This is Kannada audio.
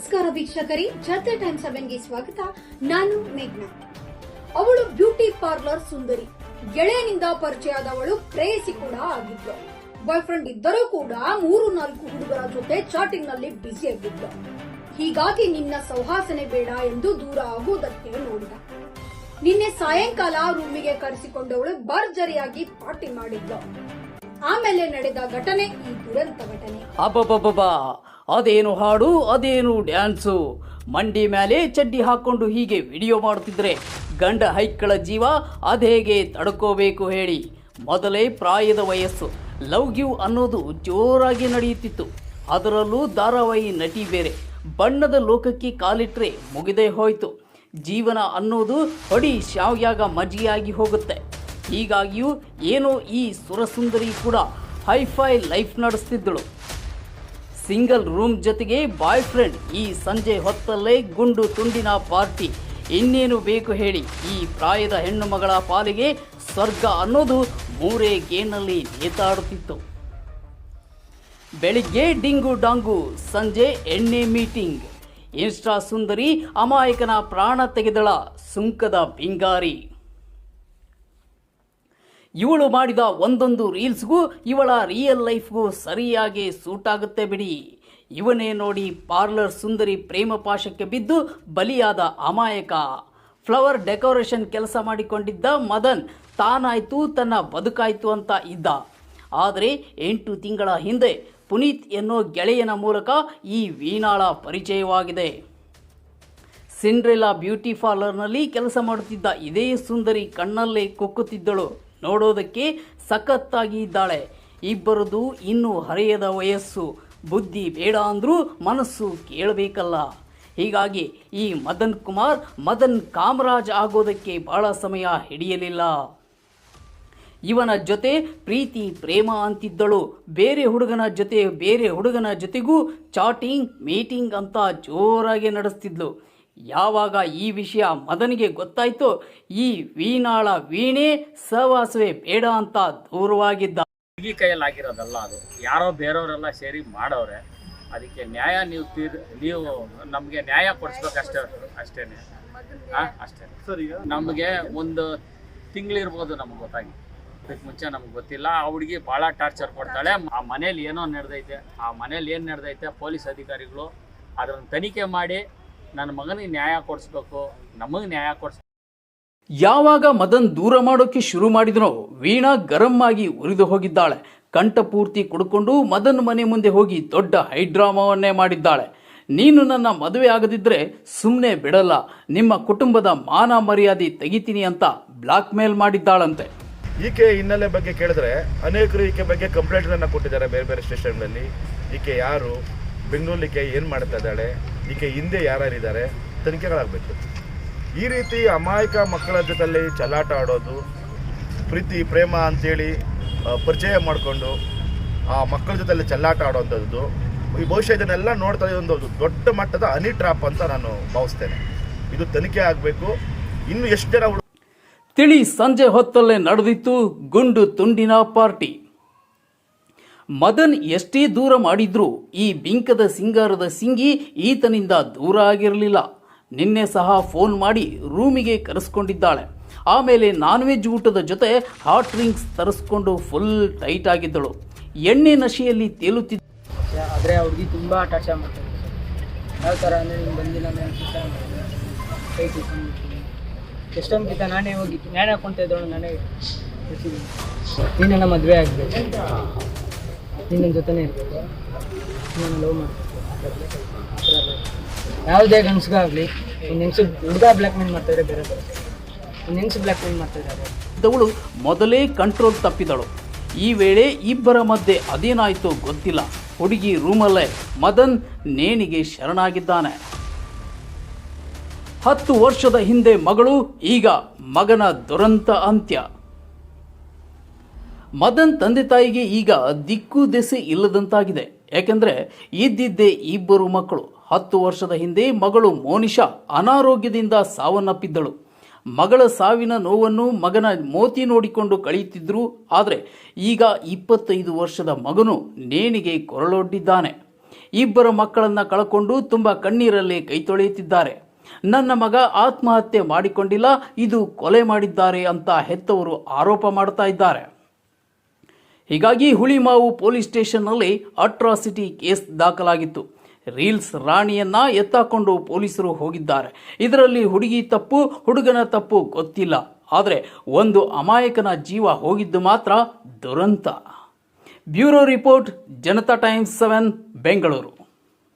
ನಮಸ್ಕಾರ ವೀಕ್ಷಕರೇ ಜತೆ ಟೈಮ್ ಸೆವೆನ್ಗೆ ಸ್ವಾಗತ. ನಾನು ಮೇಘ್ನಾ. ಅವಳು ಬ್ಯೂಟಿ ಪಾರ್ಲರ್ ಸುಂದರಿ. ಗೆಳೆಯನಿಂದ ಪರಿಚಯದವಳು ಪ್ರೇಯಸಿ ಕೂಡ ಆಗಿದ್ದಳು ಬಾಯ್ ಫ್ರೆಂಡ್ ಇದ್ದರೂ ಕೂಡ ಮೂರು, ನಾಲ್ಕು ಹುಡುಗರ ಜೊತೆ ಚಾಟಿಂಗ್ನಲ್ಲಿ ಬ್ಯುಸಿ ಆಗಿದ್ದಳು ಹೀಗಾಗಿ ನಿನ್ನ ಸೌಹಾಸನೆ ಬೇಡ ಎಂದು ದೂರ ಆಗುವುದಕ್ಕೆ ನೋಡಿದ. ನಿನ್ನೆ ಸಾಯಂಕಾಲ ರೂಮಿಗೆ ಕರೆಸಿಕೊಂಡವಳು ಭರ್ಜರಿಯಾಗಿ ಪಾರ್ಟಿ ಮಾಡಿದ್ಲು. ಆಮೇಲೆ ನಡೆದ ಘಟನೆ ಈ ದುರಂತ ಘಟನೆ. ಅಬ್ಬಬ್ಬಬ್ಬ ಅದೇನು ಹಾಡು, ಅದೇನು ಡ್ಯಾನ್ಸು. ಮಂಡಿ ಮೇಲೆ ಚಡ್ಡಿ ಹಾಕೊಂಡು ಹೀಗೆ ವಿಡಿಯೋ ಮಾಡುತ್ತಿದ್ರೆ ಗಂಡ ಹೈಕ್ಗಳ ಜೀವ ಅದೇಗೆ ತಡ್ಕೋಬೇಕು ಹೇಳಿ. ಮೊದಲೇ ಪ್ರಾಯದ ವಯಸ್ಸು. ಲವ್ ಗಿವ್ ಅನ್ನೋದು ಜೋರಾಗಿ ನಡೆಯುತ್ತಿತ್ತು. ಅದರಲ್ಲೂ ಧಾರಾವಾಹಿ ನಟಿ ಬೇರೆ. ಬಣ್ಣದ ಲೋಕಕ್ಕೆ ಕಾಲಿಟ್ರೆ ಮುಗಿದೇ ಹೋಯಿತು. ಜೀವನ ಅನ್ನೋದು ಹೊಡಿ ಶಾವ್ಯಾಗ ಮಜಿಯಾಗಿ ಹೋಗುತ್ತೆ. ಹೀಗಾಗಿಯೂ ಏನೋ ಈ ಸುರಸುಂದರಿ ಕೂಡ ಹೈಫೈ ಲೈಫ್ ನಡೆಸ್ತಿದ್ದಳು. ಸಿಂಗಲ್ ರೂಮ್ ಜೊತೆಗೆ ಬಾಯ್ ಫ್ರೆಂಡ್ ಈ ಸಂಜೆ ಹೊತ್ತಲ್ಲೇ ಗುಂಡು ತುಂಡಿನ ಪಾರ್ಟಿ. ಇನ್ನೇನು ಬೇಕು ಹೇಳಿ, ಈ ಪ್ರಾಯದ ಹೆಣ್ಣು ಮಗಳ ಪಾಲಿಗೆ ಸ್ವರ್ಗ ಅನ್ನೋದು ಮೂರೇ ಗೇನಲ್ಲಿ ನೇತಾಡುತ್ತಿತ್ತು. ಬೆಳಿಗ್ಗೆ ಡಿಂಗು ಡಾಂಗು, ಸಂಜೆ ಎಣ್ಣೆ ಮೀಟಿಂಗ್. ಇನ್ಸ್ಟಾ ಸುಂದರಿ ಅಮಾಯಕನ ಪ್ರಾಣ ತೆಗೆದಳ ಸುಂಕದ ಬಿಂಗಾರಿ. ಇವಳು ಮಾಡಿದ ಒಂದೊಂದು ರೀಲ್ಸ್ಗೂ ಇವಳ ರಿಯಲ್ ಲೈಫ್ಗೂ ಸರಿಯಾಗಿ ಸೂಟ್ ಆಗುತ್ತೆ ಬಿಡಿ. ಇವನೇ ನೋಡಿ ಪಾರ್ಲರ್ ಸುಂದರಿ ಪ್ರೇಮ ಪಾಶಕ್ಕೆ ಬಿದ್ದು ಬಲಿಯಾದ ಅಮಾಯಕ. ಫ್ಲವರ್ ಡೆಕೋರೇಷನ್ ಕೆಲಸ ಮಾಡಿಕೊಂಡಿದ್ದ ಮದನ್ ತಾನಾಯ್ತು, ತನ್ನ ಬದುಕಾಯ್ತು ಅಂತ ಇದ್ದ. ಆದರೆ ಎಂಟು ತಿಂಗಳ ಹಿಂದೆ ಪುನೀತ್ ಎನ್ನೋ ಗೆಳೆಯನ ಮೂಲಕ ಈ ವೀಣಾಳ ಪರಿಚಯವಾಗಿದೆ. ಸಿಂಡ್ರೆಲಾ ಬ್ಯೂಟಿ ಪಾರ್ಲರ್ನಲ್ಲಿ ಕೆಲಸ ಮಾಡುತ್ತಿದ್ದ ಇದೇ ಸುಂದರಿ ಕಣ್ಣಲ್ಲೇ ಕುಕ್ಕುತ್ತಿದ್ದಳು. ನೋಡೋದಕ್ಕೆ ಸಖತ್ತಾಗಿ ಇದ್ದಾಳೆ ಇಬ್ಬರದು ಇನ್ನೂ ಹರೆಯದ ವಯಸ್ಸು. ಬುದ್ಧಿ ಬೇಡ ಅಂದರೂ ಮನಸ್ಸು ಕೇಳಬೇಕಲ್ಲ. ಹೀಗಾಗಿ ಈ ಮದನ್ ಕುಮಾರ್ ಮದನ್ ಕಾಮರಾಜ್ ಆಗೋದಕ್ಕೆ ಬಹಳ ಸಮಯ ಹಿಡಿಯಲಿಲ್ಲ. ಇವನ ಜೊತೆ ಪ್ರೀತಿ, ಪ್ರೇಮ ಅಂತಿದ್ದಳು. ಬೇರೆ ಹುಡುಗನ ಜೊತೆ, ಬೇರೆ ಹುಡುಗನ ಜೊತೆಗೂ ಚಾಟಿಂಗ್, ಮೀಟಿಂಗ್ ಅಂತ ಜೋರಾಗಿ ನಡೆಸ್ತಿದ್ಲು. ಯಾವಾಗ ಈ ವಿಷಯ ಮದನಿಗೆ ಗೊತ್ತಾಯಿತು ಈ ವೀಣಾಳ ವೀಣೆ ಸಹವಾಸವೇ ಬೇಡ ಅಂತ ದೂರವಾಗಿದ್ದ. ಕೈಯಲ್ಲಿ ಆಗಿರೋದಲ್ಲ ಅದು. ಯಾರೋ ಬೇರೆಯವರೆಲ್ಲ ಸೇರಿ ಮಾಡೋರೆ. ಅದಕ್ಕೆ ನ್ಯಾಯ ನೀವು ತೀರ್, ನೀವು ನಮಗೆ ನ್ಯಾಯ ಕೊಡಿಸ್ಬೇಕಷ್ಟೇ ಅಷ್ಟೇ ಹಾಂ ಅಷ್ಟೇ. ಸರಿ ನಮಗೆ ಒಂದು ತಿಂಗಳಿರ್ಬೋದು ನಮ್ಗೆ ಗೊತ್ತಾಗಿ. ಅದಕ್ಕೆ ಮುಂಚೆ ನಮ್ಗೆ ಗೊತ್ತಿಲ್ಲ. ಆ ಹುಡುಗಿ ಭಾಳ ಟಾರ್ಚರ್ ಕೊಡ್ತಾಳೆ. ಆ ಮನೇಲಿ ಏನೋ ನಡೆದೈತೆ. ಆ ಮನೇಲಿ ಏನು ನಡೆದೈತೆ? ಪೊಲೀಸ್ ಅಧಿಕಾರಿಗಳು ಅದನ್ನು ತನಿಖೆ ಮಾಡಿ ನನ್ನ ಮಗನಿಗೆ ನ್ಯಾಯ ಕೊಡಿಸ್ಬೇಕು ನಮಗೆ ನ್ಯಾಯ ಕೊಡಿಸ್. ಯಾವಾಗ ಮದನ್ ದೂರ ಮಾಡೋಕೆ ಶುರು ಮಾಡಿದನೋ ವೀಣಾ ಗರಂ ಆಗಿ ಉರಿದು ಹೋಗಿದ್ದಾಳೆ. ಕಂಠಪೂರ್ತಿ ಕುಡ್ಕೊಂಡು ಮದನ್ ಮನೆ ಮುಂದೆ ಹೋಗಿ ದೊಡ್ಡ ಹೈಡ್ರಾಮಾವನ್ನೇ ಮಾಡಿದ್ದಾಳೆ. ನೀನು ನನ್ನ ಮದುವೆ ಆಗದಿದ್ರೆ ಸುಮ್ಮನೆ ಬಿಡಲ್ಲ ನಿಮ್ಮ ಕುಟುಂಬದ ಮಾನ ಮರ್ಯಾದೆ ತೆಗಿತೀನಿ ಅಂತ ಬ್ಲಾಕ್ ಮೇಲ್ ಮಾಡಿದ್ದಾಳಂತೆ. ಈಕೆ ಹಿನ್ನೆಲೆ ಬಗ್ಗೆ ಕೇಳಿದ್ರೆ ಅನೇಕರು ಈಕೆ ಬಗ್ಗೆ ಕಂಪ್ಲೇಂಟ್ಗಳನ್ನು ಕೊಟ್ಟಿದ್ದಾರೆ ಬೇರೆ ಬೇರೆ ಸ್ಟೇಷನ್ಗಳಲ್ಲಿ. ಈಕೆ ಯಾರು? ಬೆಂಗಳೂರಲ್ಲಿ ಏನು ಮಾಡ್ತಾ ಇದ್ದಾಳೆ, ಈಕೆ ಹಿಂದೆ ಯಾರ್ಯಾರಿದ್ದಾರೆ, ತನಿಖೆಗಳಾಗಬೇಕು. ಈ ರೀತಿ ಅಮಾಯಕ ಮಕ್ಕಳ ಜೊತೆಯಲ್ಲಿ ಚಲಾಟ ಆಡೋದು, ಪ್ರೀತಿ, ಪ್ರೇಮ ಅಂಥೇಳಿ ಪರಿಚಯ ಮಾಡಿಕೊಂಡು ಆ ಮಕ್ಕಳ ಜೊತೆಯಲ್ಲಿ ಚಲ್ಲಾಟ ಆಡೋವಂಥದ್ದು ಈ ಬಹುಶಃ ಇದನ್ನೆಲ್ಲ ನೋಡ್ತಾ ಒಂದು ದೊಡ್ಡ ಮಟ್ಟದ ಅನಿ ಟ್ರಾಪ್ ಅಂತ ನಾನು ಭಾವಿಸ್ತೇನೆ. ಇದು ತನಿಖೆ ಆಗಬೇಕು. ಇನ್ನು ಎಷ್ಟು ಜನ ತಿಳಿ ಸಂಜೆ ಹೊತ್ತಲ್ಲೇ ನಡೆದಿತ್ತು ಗುಂಡು ತುಂಡಿನ ಪಾರ್ಟಿ. ಮದನ್ ಎಷ್ಟೇ ದೂರ ಮಾಡಿದ್ರೂ ಈ ಬಿಂಕದ ಸಿಂಗಾರದ ಸಿಂಗಿ ಈತನಿಂದ ದೂರ ಆಗಿರಲಿಲ್ಲ. ನಿನ್ನೆ ಸಹ ಫೋನ್ ಮಾಡಿ ರೂಮಿಗೆ ಕರೆಸ್ಕೊಂಡಿದ್ದಾಳೆ. ಆಮೇಲೆ ನಾನ್ ವೆಜ್ ಊಟದ ಜೊತೆ ಹಾಟ್ ಡ್ರಿಂಕ್ಸ್ ತರಿಸ್ಕೊಂಡು ಫುಲ್ ಟೈಟ್ ಆಗಿದ್ದಳು. ಎಣ್ಣೆ ನಶೆಯಲ್ಲಿ ತೇಲುತ್ತಿದ್ದ ಆದರೆ ಅವ್ರಿಗೆ ತುಂಬ ಟಾರ್ಚರ್ ಮಾಡ್ತಾರೆ. ಯಾವ ಥರ ಅಂದರೆ ನೀನು ಬಂದಿಲ್ಲ ನಾನು ನಾನೇ ಹೋಗಿ ನ್ಯಾಯ ಹಾಕೊಂತ ಇದ್ದವಳು ನಾನೇ ನೀನು ನೀನನ್ನ ಮದುವೆ ಆಗಬೇಕು. ನೀನು ನನ್ನ ಜೊತೆನೇ ಲವ್ ಮಾಡ್ತೀನಿ ಯಾವುದೇ ಗಂಡಸ್ಗಾಗಲಿ ಒಂದು ಹೆಂಗ್ಸು, ಹುಡುಗ ಬ್ಲ್ಯಾಕ್ ಮೇಲ್ ಮಾಡ್ತಾಯಿದ್ರೆ ಬೇರೆ ಬೇರೆ ಒಂದು ಹೆಂಗ್ಸು ಬ್ಲ್ಯಾಕ್ ಮೇಲ್ ಮಾಡ್ತಾಯಿದ್ದಾರೆ ಮೊದಲೇ ಕಂಟ್ರೋಲ್ ತಪ್ಪಿದಳು. ಈ ವೇಳೆ ಇಬ್ಬರ ಮಧ್ಯೆ ಅದೇನಾಯ್ತು ಗೊತ್ತಿಲ್ಲ. ಹುಡುಗಿ ರೂಮಲ್ಲೇ ಮದನ್ ನೇಣಿಗೆ ಶರಣಾಗಿದ್ದಾನೆ. ಹತ್ತು ವರ್ಷದ ಹಿಂದೆ ಮಗಳು, ಈಗ ಮಗನ ದುರಂತ ಅಂತ್ಯ. ಮದನ್ ತಂದೆ ತಾಯಿಗೆ ಈಗ ದಿಕ್ಕು ದೆಸೆ ಇಲ್ಲದಂತಾಗಿದೆ. ಯಾಕೆಂದರೆ ಇದ್ದಿದ್ದೇ ಇಬ್ಬರು ಮಕ್ಕಳು. ಹತ್ತು ವರ್ಷದ ಹಿಂದೆ ಮಗಳು ಮೋನಿಶಾ ಅನಾರೋಗ್ಯದಿಂದ ಸಾವನ್ನಪ್ಪಿದ್ದಳು. ಮಗಳ ಸಾವಿನ ನೋವನ್ನು ಮಗನ ಮೋತಿ ನೋಡಿಕೊಂಡು ಕಳೆಯುತ್ತಿದ್ದರು ಆದರೆ ಈಗ ಇಪ್ಪತ್ತೈದು ವರ್ಷದ ಮಗನು ನೇಣಿಗೆ ಕೊರಳೊಡ್ಡಿದ್ದಾನೆ. ಇಬ್ಬರ ಮಕ್ಕಳನ್ನು ಕಳಕೊಂಡು ತುಂಬ ಕಣ್ಣೀರಲ್ಲಿ ಕೈ ತೊಳೆಯುತ್ತಿದ್ದಾರೆ. ನನ್ನ ಮಗ ಆತ್ಮಹತ್ಯೆ ಮಾಡಿಕೊಂಡಿಲ್ಲ, ಇದು ಕೊಲೆ ಮಾಡಿದ್ದಾರೆ ಅಂತ ಹೆತ್ತವರು ಆರೋಪ ಮಾಡ್ತಾ ಇದ್ದಾರೆ. ಹೀಗಾಗಿ ಹುಳಿಮಾವು ಪೊಲೀಸ್ ಸ್ಟೇಷನ್ನಲ್ಲಿ ಅಟ್ರಾಸಿಟಿ ಕೇಸ್ ದಾಖಲಾಗಿತ್ತು. ರೀಲ್ಸ್ ರಾಣಿಯನ್ನ ಎತ್ತಾಕೊಂಡು ಪೊಲೀಸರು ಹೋಗಿದ್ದಾರೆ. ಇದರಲ್ಲಿ ಹುಡುಗಿ ತಪ್ಪು, ಹುಡುಗನ ತಪ್ಪು ಗೊತ್ತಿಲ್ಲ. ಆದರೆ ಒಂದು ಅಮಾಯಕನ ಜೀವ ಹೋಗಿದ್ದು ಮಾತ್ರ ದುರಂತ. Bureau report, Janata times seven, Bengaluru.